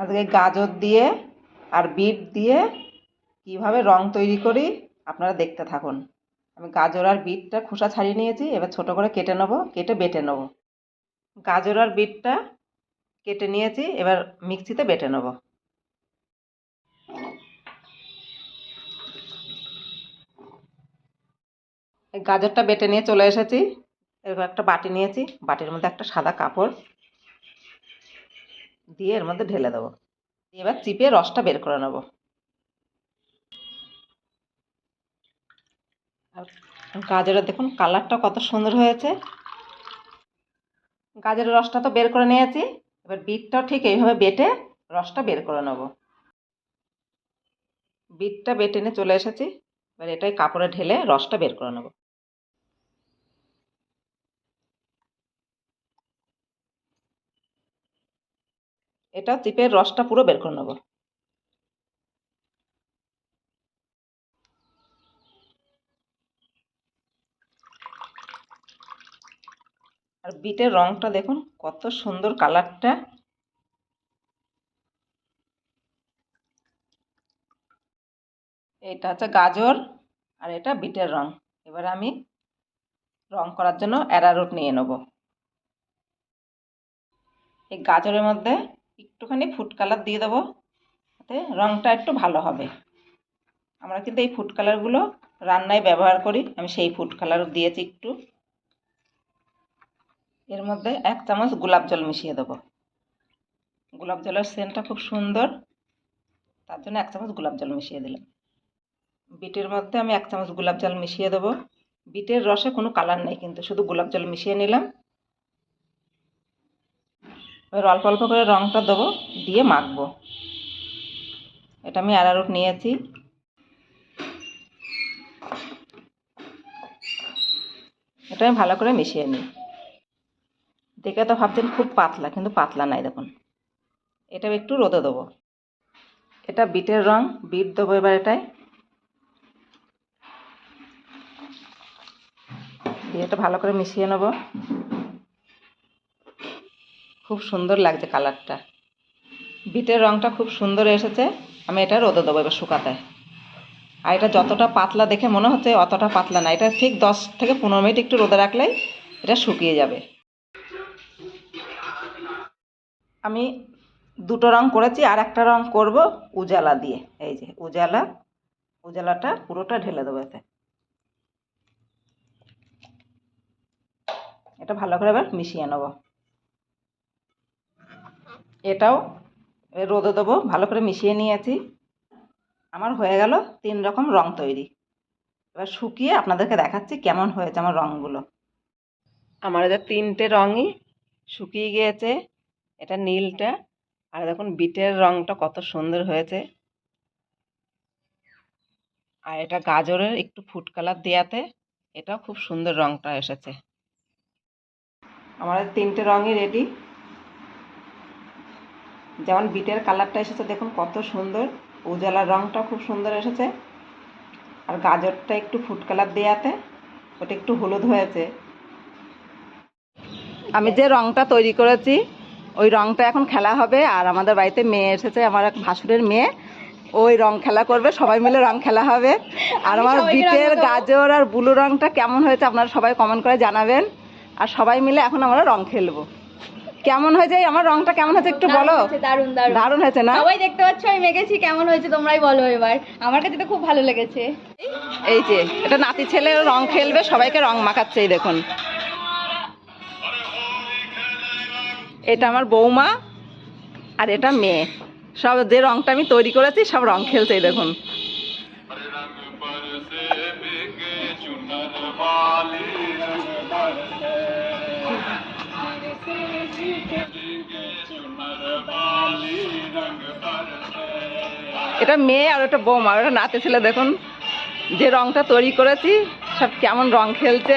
আজকে গাজর দিয়ে আর বিট দিয়ে কীভাবে রং তৈরি করি আপনারা দেখতে থাকুন। আমি গাজর আর বিটটা খোসা ছাড়িয়ে নিয়েছি, এবার ছোট করে কেটে নেব, কেটে বেটে নেব। গাজর আর বিটটা কেটে নিয়েছি, এবার মিক্সিতে বেটে নেব। গাজরটা বেটে নিয়ে চলে এসেছি এরকম একটা বাটি নিয়েছি, বাটির মধ্যে একটা সাদা কাপড় দিয়ে এর মধ্যে ঢেলে দেবো। এবার চিপে রসটা বের করে নেব। আর গাজরের দেখুন কালারটা কত সুন্দর হয়েছে। গাজরের রসটা তো বের করে নিয়েছি। এবার বিটটাও ঠিক এইভাবে বেটে রসটা বের করে নেব। বিটটা বেটে নিয়ে চলে এসেছি। এবার এটাই কাপড়ে ঢেলে রসটা বের করে নেব। এটা চিপের রসটা পুরো বের করে নেব। আর বিটের রংটা দেখুন, কত সুন্দর কালারটা। এটা হচ্ছে গাজর, আর এটা বিটের রং। এবার আমি রং করার জন্য অ্যারারুট নিয়ে নেব। এই গাজরের মধ্যে একটুখানি ফুড কালার দিয়ে দেবো তাতে রঙটা একটু ভালো হবে। আমরা কিন্তু এই ফুড কালারগুলো রান্নায় ব্যবহার করি, আমি সেই ফুড কালার দিয়েছি একটু। এর মধ্যে এক চামচ গোলাপ জল মিশিয়ে দেবো। গোলাপ জলের সেন্টটা খুব সুন্দর, তার জন্য এক চামচ গোলাপ জল মিশিয়ে দিলাম। বিটের মধ্যে আমি এক চামচ গোলাপ জল মিশিয়ে দেবো। বিটের রসে কোনো কালার নেই, কিন্তু শুধু গোলাপ জল মিশিয়ে নিলাম। এবার অল্প অল্প করে রঙটা দেবো, দিয়ে মাখবো। এটা আমি অ্যারারুট নিয়েছি। এটা আমি ভালো করে মিশিয়ে নিই। দেখে তো ভাবছেন খুব পাতলা, কিন্তু পাতলা নাই দেখুন। এটা একটু রোদে দেবো। এটা বিটের রং, বিট দেবো এবার এটায়। দিয়ে এটা ভালো করে মিশিয়ে নেব। খুব সুন্দর লাগছে কালারটা। বিটের রংটা খুব সুন্দর এসেছে। আমি এটা রোদে দেবো এবার শুকাতে। আর এটা যতটা পাতলা দেখে মনে হচ্ছে অতটা পাতলা না। এটা ঠিক দশ থেকে পনেরো মিনিট একটু রোদে রাখলেই এটা শুকিয়ে যাবে। আমি দুটো রং করেছি, আর একটা রং করব উজালা দিয়ে। এই যে উজালা, উজালাটা পুরোটা ঢেলে দেবো এতে। এটা ভালো করে এবার মিশিয়ে নেব। এটাও রোদে দেবো, ভালো করে মিশিয়ে নিয়েছি। আমার হয়ে গেল তিন রকম রং তৈরি। এবার শুকিয়ে আপনাদেরকে দেখাচ্ছি কেমন হয়েছে আমার রঙগুলো আমার যে তিনটে রঙই শুকিয়ে গিয়েছে, এটা নীলটা। আর দেখুন, বিটের রঙটা কত সুন্দর হয়েছে। আর এটা গাজরের একটু ফুড কালার দেওয়াতে, এটাও খুব সুন্দর রঙটা এসেছে। আমাদের তিনটে রঙই রেডি যেমন বিটের কালারটা এসেছে দেখুন কত সুন্দর। উজালার রঙটা খুব সুন্দর এসেছে। আর গাজরটা একটু ফুড কালার দেওয়াতে ওটা একটু হলুদ হয়েছে। আমি যে রঙটা তৈরি করেছি ওই রঙটা এখন খেলা হবে। আর আমাদের বাড়িতে মেয়ে এসেছে আমার এক ভাসুরের মেয়ে। ওই রং খেলা করবে সবাই মিলে রং খেলা হবে। আর আমার বিটের গাজর আর ব্লু রংটা কেমন হয়েছে আপনারা সবাই কমেন্ট করে জানাবেন। আর সবাই মিলে এখন আমরা রং খেলব। কেমন হয়েছে? আমার রংটা কেমন হয়েছে একটু বলো। দারুণ দারুণ দারুণ। হয়েছে না? সবাই দেখতে পাচ্ছ আমি মেখেছি কেমন হয়েছে তোমরাই বলো এবার। আমার কাছে তো খুব ভালো লেগেছে। এই যে এটা নাতি ছেলে রং খেলবে সবাইকে রং মাখাচ্ছে এই দেখুন। এটা আমার বৌমা আর এটা মেয়ে। সব যে রংটা আমি তৈরি করেছি সব রং খেলছে এই দেখুন। এটা মেয়ে আর একটা বৌমা, আর ওটা নাতি ছেলে দেখুন। যে রংটা তৈরি করেছি, সব কেমন রং খেলছে।